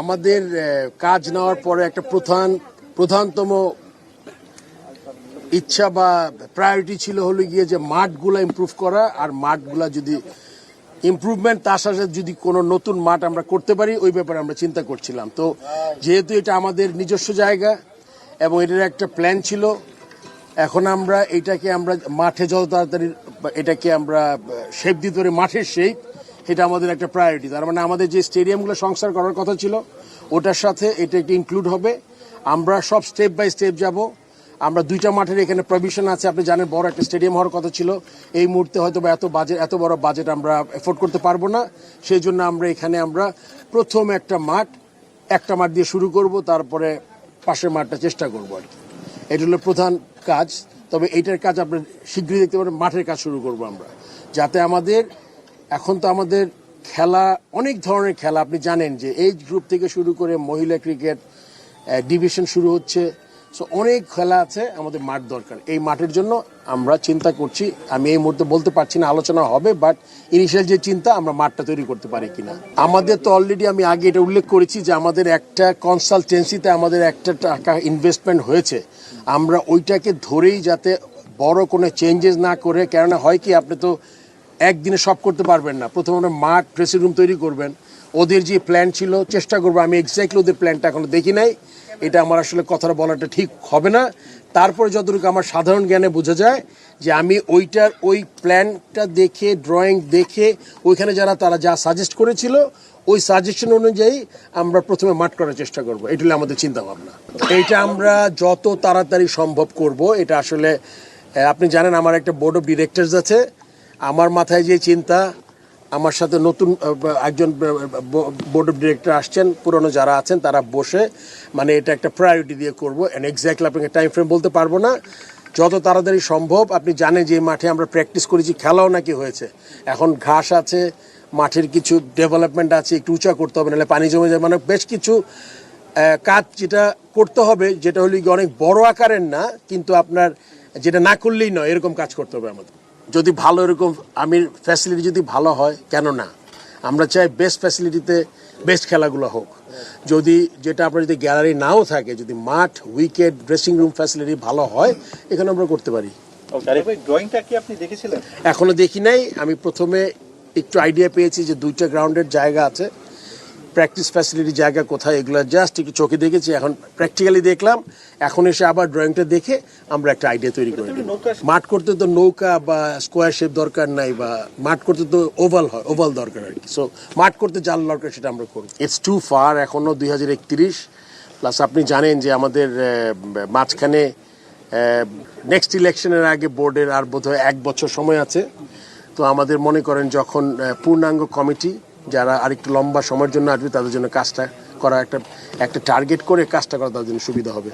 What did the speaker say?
আমাদের কাজ নেওয়ার পরে একটা প্রধান, প্রধানতম ইচ্ছা বা প্রায়োরিটি ছিল হলো গিয়ে যে মাঠগুলো ইমপ্রুভ করা, আর মাঠগুলা যদি ইমপ্রুভমেন্ট তার সাথে যদি কোনো নতুন মাঠ আমরা করতে পারি, ওই ব্যাপারে আমরা চিন্তা করছিলাম। তো যেহেতু এটা আমাদের নিজস্ব জায়গা এবং এটার একটা প্ল্যান ছিল, এখন আমরা এটাকে আমরা মাঠে যত তাড়াতাড়ি, এটাকে আমরা শেপ দিতে পারি মাঠের শেপ এটা আমাদের একটা প্রায়োরিটি তার মানে আমাদের যে স্টেডিয়ামগুলো সংস্কার করার কথা ছিল, ওটার সাথে এটা একটি ইনক্লুড হবে। আমরা সব স্টেপ বাই স্টেপ যাব। আমরা দুইটা মাঠের এখানে প্রভিশন আছে, আপনি জানেন বড় একটা স্টেডিয়াম হওয়ার কথা ছিল। এই মুহূর্তে হয়তো বা এত বাজেট এত বড় বাজেট আমরা এফোর্ড করতে পারব না। সেই জন্য আমরা এখানে আমরা প্রথম একটা মাঠ একটা মাঠ দিয়ে শুরু করব, তারপরে পাশের মাঠটা চেষ্টা করব আর কি। এটা হলো প্রধান কাজ। তবে এইটার কাজ আপনি শীঘ্রই দেখতে পারেন মাঠের কাজ শুরু করব আমরা। যাতে আমাদের এখন তো আমাদের খেলা, অনেক ধরনের খেলা। আপনি জানেন যে এই গ্রুপ থেকে শুরু করে মহিলা ক্রিকেট ডিভিশন শুরু হচ্ছে। সো অনেক খেলা আছে আমাদের মাঠ দরকার। এই মাঠের জন্য আমরা চিন্তা করছি। আমি এই মুহূর্তে বলতে পারছি না, আলোচনা হবে বাট ইনিশিয়াল যে চিন্তা, আমরা মাঠটা তৈরি করতে পারি কিনা। আমাদের তো অলরেডি আমি আগে এটা উল্লেখ করেছি যে আমাদের একটা কনসালটেন্সিতে আমাদের একটা টাকা ইনভেস্টমেন্ট হয়েছে। আমরা ওইটাকে ধরেই যাতে বড় কোনো চেঞ্জেস না করে, কেননা হয় কি, আপনি তো একদিনে সব করতে পারবেন না। প্রথমে আমরা মাঠ ড্রেসিং রুম তৈরি করবেন। ওদের যে প্ল্যান ছিল, চেষ্টা করব। আমি এক্স্যাক্টলি ওদের প্ল্যানটা এখনও দেখি নাই। এটা আমার আসলে কথাটা বলাটা ঠিক হবে না। তারপরে যতটুকু আমার সাধারণ জ্ঞানে বোঝা যায় যে আমি ওইটার, ওই প্ল্যানটা দেখে ড্রয়িং দেখে, ওইখানে যারা, তারা যা সাজেস্ট করেছিল, ওই সাজেশন অনুযায়ী আমরা প্রথমে মাঠ করার চেষ্টা করব। এটা হলো আমাদের চিন্তা ভাবনা এইটা আমরা যত তাড়াতাড়ি সম্ভব করব। এটা আসলে আপনি জানেন, আমার একটা বোর্ড অফ ডিরেক্টরস আছে। আমার মাথায় যে চিন্তা, আমার সাথে নতুন একজন বোর্ড অফ ডিরেক্টর আসছেন, পুরনো যারা আছেন, তারা বসে মানে এটা একটা প্রায়োরিটি দিয়ে করব অ্যান্ড এক্স্যাক্টলি আপনাকে টাইম ফ্রেম বলতে পারব না। যত তাড়াতাড়ি সম্ভব, আপনি জানেন যে মাঠে আমরা প্র্যাকটিস করেছি, খেলাও নাকি হয়েছে। এখন ঘাস আছে, মাঠের কিছু ডেভেলপমেন্ট আছে, একটু উঁচা করতে হবে, নাহলে পানি জমে যায় মানে বেশ কিছু কাজ যেটা করতে হবে, যেটা হলো অনেক বড় আকারের না, কিন্তু আপনার, যেটা না করলেই নয়, এরকম কাজ করতে হবে আমাদের। যদি ভালো এরকম আমি ফ্যাসিলিটি যদি ভালো হয় কেন না? আমরা চাই বেস্ট ফ্যাসিলিটিতে বেস্ট খেলাগুলো হোক। যদি যেটা আপনার যদি গ্যালারি নাও থাকে যদি মাঠ উইকেট ড্রেসিং রুম ফ্যাসিলিটি ভালো হয় এখানে আমরা করতে পারি। এখনও দেখি নাই। আমি প্রথমে একটু আইডিয়া পেয়েছি যে দুইটা গ্রাউন্ডের জায়গা আছে। প্র্যাকটিস ফ্যাসিলিটি জায়গা কোথায় এগুলো জাস্ট একটু চোখে দেখেছি এখন প্র্যাকটিক্যালি দেখলাম এখন এসে আবার ড্রয়িংটা দেখে আমরা একটা আইডিয়া তৈরি করে মাঠ করতে তো নৌকা বা স্কোয়ার শেপ দরকার নাই বা মাঠ করতে তো ওভাল হয় ওভাল দরকার আর কি। সো মাঠ করতে জাল দরকার সেটা আমরা করি ইটস টু ফার এখনও দুই হাজার একত্রিশ। প্লাস আপনি জানেন যে আমাদের মাঝখানে নেক্সট ইলেকশনের আগে বোর্ডের আর বোধহয় এক বছর সময় আছে। তো আমাদের মনে করেন যখন পূর্ণাঙ্গ কমিটি যারা আরেকটু লম্বা সময়ের জন্য আসবে, তাদের জন্য কাজটা করা একটা একটা টার্গেট করে কাজটা করা তাদের জন্য সুবিধা হবে।